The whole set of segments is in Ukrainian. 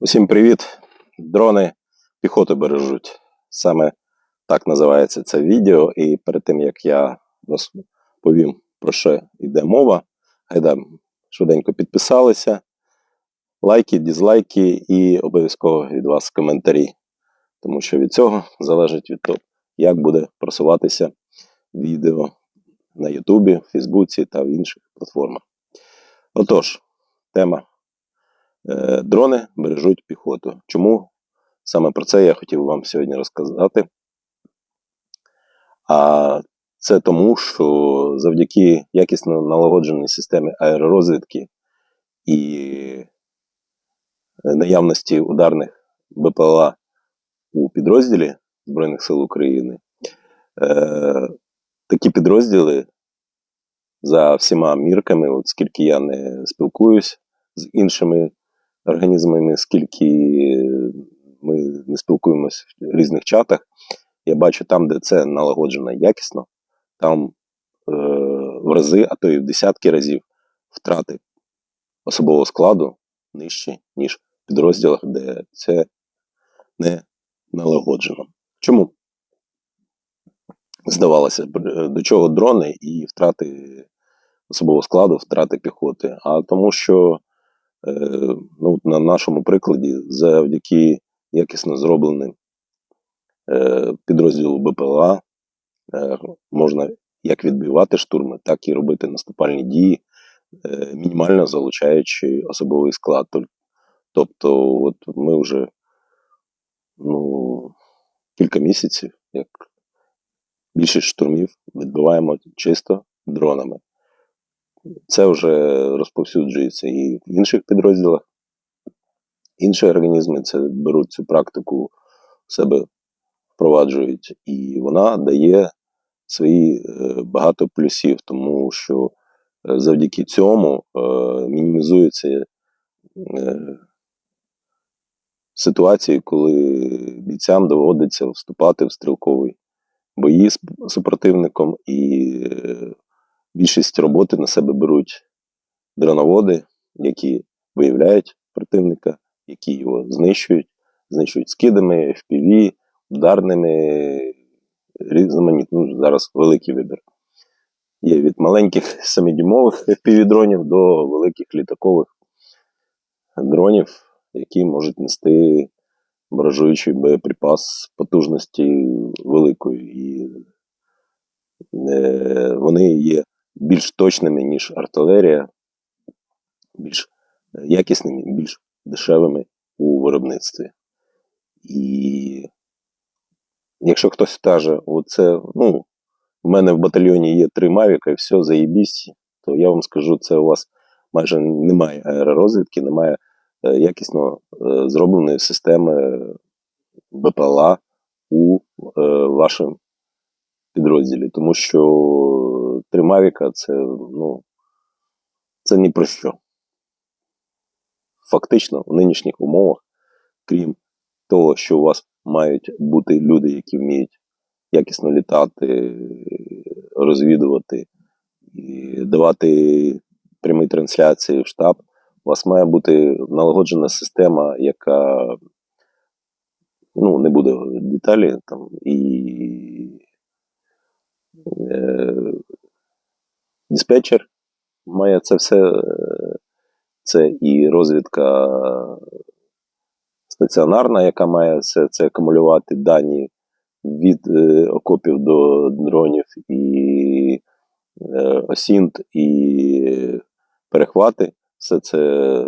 Усім привіт! Дрони піхоту бережуть. Саме так називається це відео. І перед тим як я розповім про що йде мова, гайда швиденько підписалися. Лайки, дізлайки і обов'язково від вас коментарі. Тому що від цього залежить від того, як буде просуватися відео на Ютубі, Фейсбуці та в інших платформах. Отож, тема дрони бережуть піхоту. Чому саме про це я хотів вам сьогодні розказати? А це тому, що завдяки якісно налагодженій системі аеророзвідки і наявності ударних БПЛА у підрозділі Збройних сил України, е, такі підрозділи за всіма мірками, от скільки я не спілкуюсь з іншими організмами, скільки ми не спілкуємося в різних чатах, я бачу там, де це налагоджено якісно, там е, в рази, а то і в десятки разів втрати особового складу нижчі, ніж в підрозділах, де це не налагоджено. Чому? Здавалося, до чого дрони і втрати особового складу, втрати піхоти, а тому, що Е, ну, на нашому прикладі, завдяки якісно зробленим е, підрозділу БПЛА, е, можна як відбивати штурми, так і робити наступальні дії, мінімально залучаючи особовий склад. Тобто, от ми вже ну, кілька місяців, як більшість штурмів відбиваємо чисто дронами. Це вже розповсюджується і в інших підрозділах. Інші організми це беруть цю практику в себе впроваджують, і вона дає свої е, багато плюсів, тому що е, завдяки цьому е, мінімізуються ситуації, коли бійцям доводиться вступати в стрілковий бої з супротивником і Більшість роботи на себе беруть дроноводи, які виявляють противника, які його знищують, знищують скидами, FPV, ударними, різноманітно. Ну, зараз великий вибір. Є від маленьких самодімових FPV-дронів до великих літакових дронів, які можуть нести баражуючий боєприпас потужності великої. І е, вони є більш точними, ніж артилерія, більш е, якісними, більш дешевими у виробництві. І якщо хтось скаже, оце, ну, в мене в батальйоні є три Мавіка і все, заєбість, то я вам скажу, це у вас майже немає аеророзвідки, немає е, якісно е, зробленої системи БПЛА у вашому підрозділі, тому що три Мавіка це, ну, це ні про що. Фактично, в нинішніх умовах, крім того, що у вас мають бути люди, які вміють якісно літати, розвідувати і давати прямі трансляції в штаб, у вас має бути налагоджена система, яка ну, не буде деталі там і диспетчер має це все, е, це і розвідка стаціонарна, яка має все це акумулювати дані від е, окопів до дронів і осінт, і перехвати, все це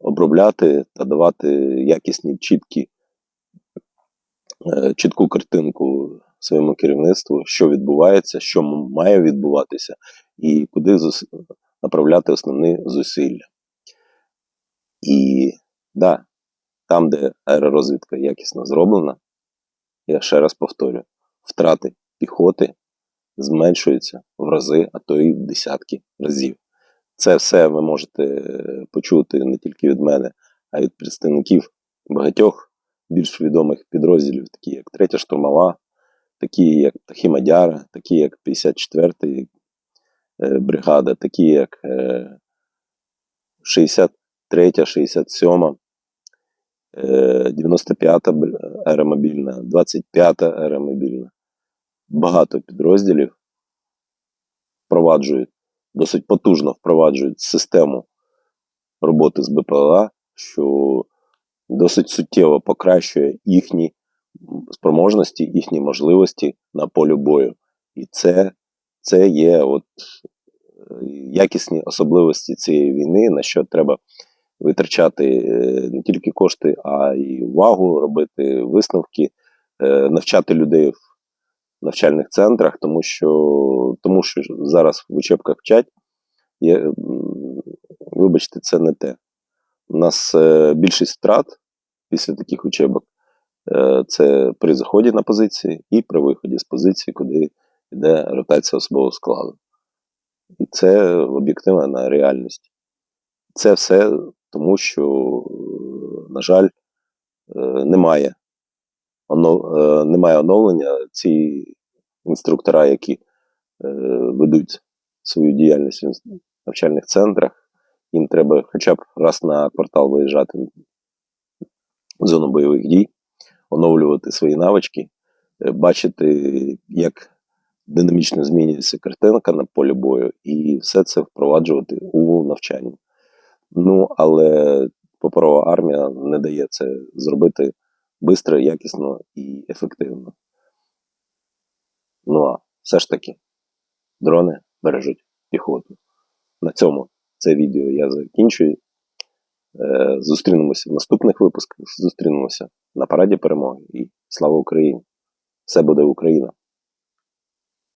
обробляти та давати якісні чіткі, чітку картинку своєму керівництву, що відбувається, що має відбуватися, і куди направляти основні зусилля. І да, там, де аеророзвідка якісно зроблена, я ще раз повторю, втрати піхоти зменшуються в рази, а то й в десятки разів. Це все ви можете почути не тільки від мене, а й від представників багатьох більш відомих підрозділів, такі як Третя штурмова, такі як Хімадяра, такі як 54 й е, бригада, такі як 63, 67. е, 95-та аеромобільна, 25-та аеромобільна. Багато підрозділів впроваджують, досить потужно впроваджують систему роботи з БПЛА, що досить суттєво покращує їхні спроможності, їхні можливості на полі бою. І це, це є от е, якісні особливості цієї війни, на що треба витрачати е, не тільки кошти, а й увагу, робити висновки, е, навчати людей в навчальних центрах, тому що, тому що зараз в учебках вчать. Є, вибачте, це не те. У нас більшість втрат після таких учебок це при заході на позиції і при виході з позиції, куди йде ротація особового складу. І це об'єктивна реальність. Це все тому, що, е, на жаль, е, немає, е, немає оновлення. Ці інструктора, які е, ведуть свою діяльність в навчальних центрах, їм треба хоча б раз на квартал виїжджати в зону бойових дій, оновлювати свої навички, е, бачити, як динамічно змінюється картинка на полі бою, і все це впроваджувати у навчанні. Ну, але паперова армія не дає це зробити швидко, якісно і ефективно. Ну а все ж таки, дрони бережуть піхоту. На цьому це відео я закінчую. Е, Зустрінемося в наступних випусках. Зустрінемося на параді перемоги. І слава Україні! Все буде Україна!